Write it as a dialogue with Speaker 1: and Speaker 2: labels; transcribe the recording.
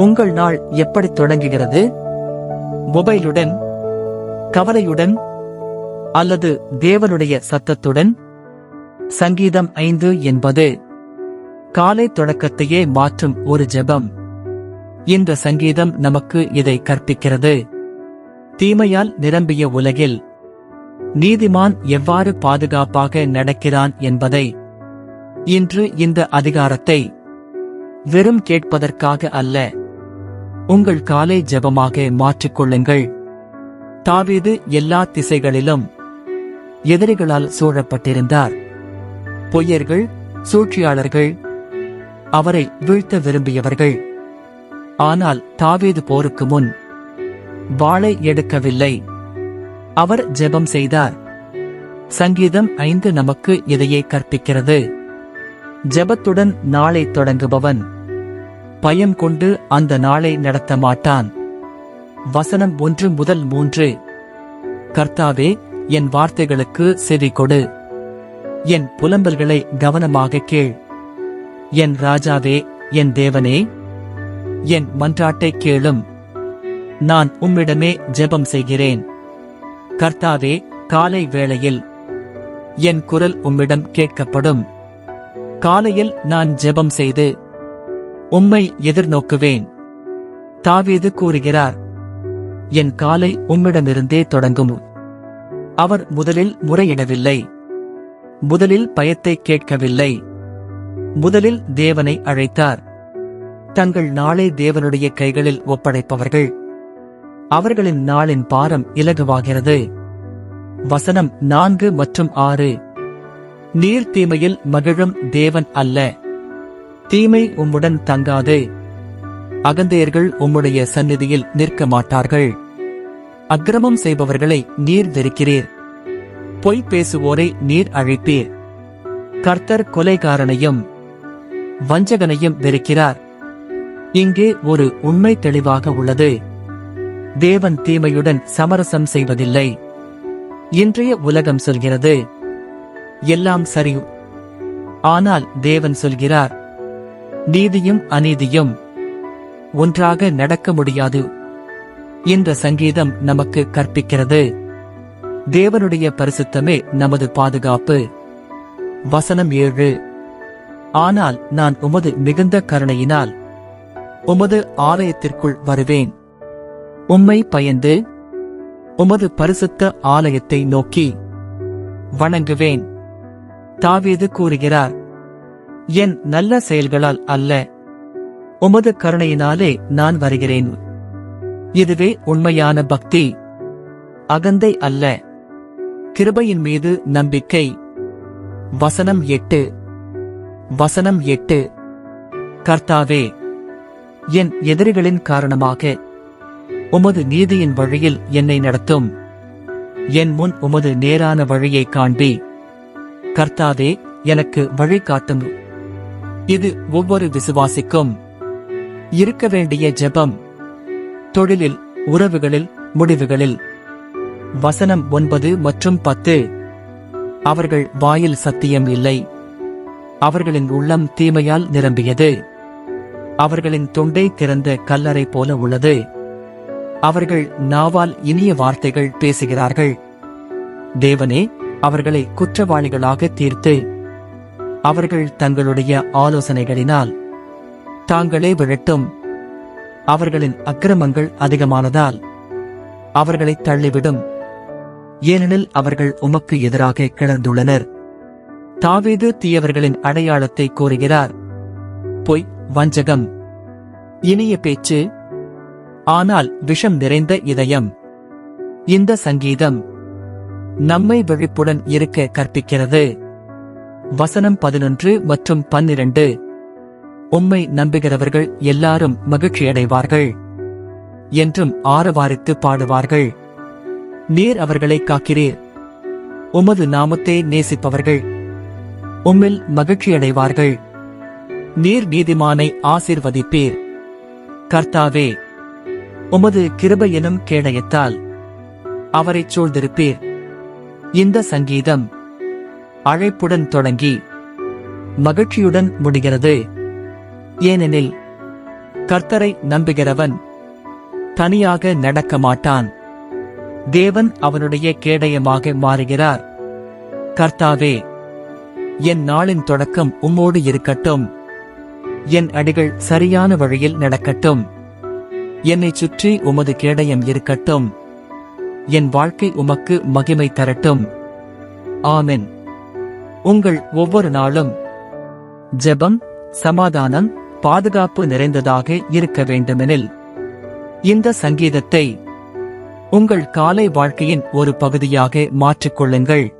Speaker 1: உங்கள் நாள் எப்படி தொடங்குகிறது? மொபைலுடன் கவலையுடன் அல்லது தேவனுடைய சத்தத்துடன்? சங்கீதம் ஐந்து என்பது காலை தொடக்கத்தையே மாற்றும் ஒரு ஜெபம். இந்த சங்கீதம் நமக்கு இதை கற்பிக்கிறது. தீமையால் நிரம்பிய உலகில் நீதிமான் எவ்வாறு பாதுகாப்பாக நடக்கிறான் என்பதை இன்று இந்த அதிகாரத்தை வெறும் கேட்பதற்காக அல்ல உங்கள் காலை ஜெபமாக மாற்றிக்கொள்ளுங்கள் தாவீது எல்லா திசைகளிலும் எதிரிகளால் சூழப்பட்டிருந்தார். பொய்யர்கள் சூழ்ச்சியாளர்கள் அவரை வீழ்த்த விரும்பியவர்கள். ஆனால் தாவீது போருக்கு முன் வாளை எடுக்கவில்லை. அவர் ஜெபம் செய்தார். சங்கீதம் ஐந்து நமக்கு இதையே கற்பிக்கிறது. ஜெபத்துடன் நாளை தொடங்குபவன். பயம் கொண்டு அந்த நாளை நடத்த மாட்டான். வசனம் ஒன்று முதல் மூன்று. கர்த்தாவே என் வார்த்தைகளுக்கு செவி கொடு. என் புலம்பல்களை கவனமாக கேள். என் ராஜாவே என் தேவனே என் மன்றாட்டை கேளும். நான் உம்மிடமே ஜெபம் செய்கிறேன். கர்த்தாவே காலை வேளையில் என் குரல் உம்மிடம் கேட்கப்படும். காலையில் நான் ஜெபம் செய்து உம்மை எதிர்நோக்குவேன். தாவீது கூறுகிறார் என் காலை உம்மிடமிருந்தே தொடங்கும். அவர் முதலில் முறையிடவில்லை. முதலில் பயத்தை கேட்கவில்லை. முதலில் தேவனை அழைத்தார். தங்கள் நாளை தேவனுடைய கைகளில் ஒப்படைப்பவர்கள். அவர்களின் நாளின் பாரம் இலகுவாகிறது. வசனம் நான்கு மற்றும் ஆறு. நீர் தீமையில் மகிழும் தேவன் அல்ல. தீமை உம்முடன் தங்காது. அகந்தையர்கள் உம்முடைய சந்நிதியில் நிற்க மாட்டார்கள் அக்கிரமம் செய்பவர்களை நீர் வெறுக்கிறீர். பொய் பேசுவோரை நீர் அழைப்பீர். கர்த்தர் கொலைகாரனையும் வஞ்சகனையும் வெறுக்கிறார். இங்கே ஒரு உண்மை தெளிவாக உள்ளது. தேவன் தீமையுடன் சமரசம் செய்வதில்லை. இன்றைய உலகம் சொல்கிறது எல்லாம் சரி. ஆனால் தேவன் சொல்கிறார் நீதியும் அநீதியும் ஒன்றாக நடக்க முடியாது இந்த சங்கீதம் நமக்கு கற்பிக்கிறது. தேவனுடைய பரிசுத்தமே நமது பாதுகாப்பு. வசனம் ஏழு. ஆனால் நான் உமது மிகுந்த கருணையினால் உமது ஆலயத்திற்குள் வருவேன். உம்மை பயந்து உமது பரிசுத்த ஆலயத்தை நோக்கி வணங்குவேன். தாவீது கூறுகிறார் என் நல்ல செயல்களால் அல்ல. உமது கருணையினாலே நான் வருகிறேன். இதுவே உண்மையான பக்தி. அகந்தை அல்ல. கிருபையின் மீது நம்பிக்கை. வசனம் எட்டு. வசனம் எட்டு. கர்த்தாவே என் எதிரிகளின் காரணமாக உமது நீதியின் வழியில் என்னை நடத்தும். என் முன் உமது நேரான வழியை காண்பி. கர்த்தாவே எனக்கு வழி காட்டும் இது ஒவ்வொரு விசுவாசிக்கும் இருக்க வேண்டிய ஜெபம். தொழிலில் உறவுகளில் முடிவுகளில். வசனம் ஒன்பது மற்றும் பத்து. அவர்கள் வாயில் சத்தியம் இல்லை. அவர்களின் உள்ளம் தீமையால் நிரம்பியது. அவர்களின் தொண்டை திறந்த கல்லறை போல உள்ளது. அவர்கள் நாவால் இனிய வார்த்தைகள் பேசுகிறார்கள். தேவனே அவர்களை குற்றவாளிகளாக தீர்த்து அவர்கள் தங்களுடைய ஆலோசனைகளினால் தாங்களே விழட்டும் அவர்களின் அக்கிரமங்கள் அதிகமானதால் அவர்களை தள்ளிவிடும். ஏனெனில் அவர்கள் உமக்கு எதிராக கிளர்ந்துள்ளனர். தாவீது தீயவர்களின் அடையாளத்தை கூறுகிறார். பொய் வஞ்சகம். இனிய பேச்சு. ஆனால் விஷம் நிறைந்த இதயம். இந்த சங்கீதம் நம்மை விழிப்புடன் இருக்க கற்பிக்கிறது. வசனம் பதினொன்று மற்றும் பன்னிரண்டு. உம்மை நம்புகிறவர்கள் எல்லாரும் மகிழ்ச்சியடைவார்கள் என்றும் ஆரவாரித்து பாடுவார்கள். நீர் அவர்களை காக்கிறீர். உமது நாமத்தை நேசிப்பவர்கள் உம்மில் மகிழ்ச்சியடைவார்கள். நீர் நீதிமானை ஆசிர்வதிப்பீர். கர்த்தாவே உமது கிருபை எனும் கேடயத்தால் அவரைச் சூழ்ந்திருப்பீர். இந்த சங்கீதம் அழைப்புடன் தொடங்கி மகிழ்ச்சியுடன் முடிகிறது. ஏனெனில் கர்த்தரை நம்புகிறவன் தனியாக நடக்க மாட்டான். தேவன் அவனுடைய கேடயமாக மாறுகிறார். கர்த்தாவே என் நாளின் தொடக்கம் உம்மோடு இருக்கட்டும். என் அடிகள் சரியான வழியில் நடக்கட்டும். என்னை சுற்றி உமது கேடயம் இருக்கட்டும். என் வாழ்க்கை உமக்கு மகிமை தரட்டும். ஆமென். உங்கள் ஒவ்வொரு நாளும் ஜெபம் சமாதானம் பாதுகாப்பு நிறைந்ததாக இருக்க வேண்டுமெனில் இந்த சங்கீதத்தை உங்கள் காலை வாழ்க்கையின் ஒரு பகுதியாக மாற்றிக்கொள்ளுங்கள்.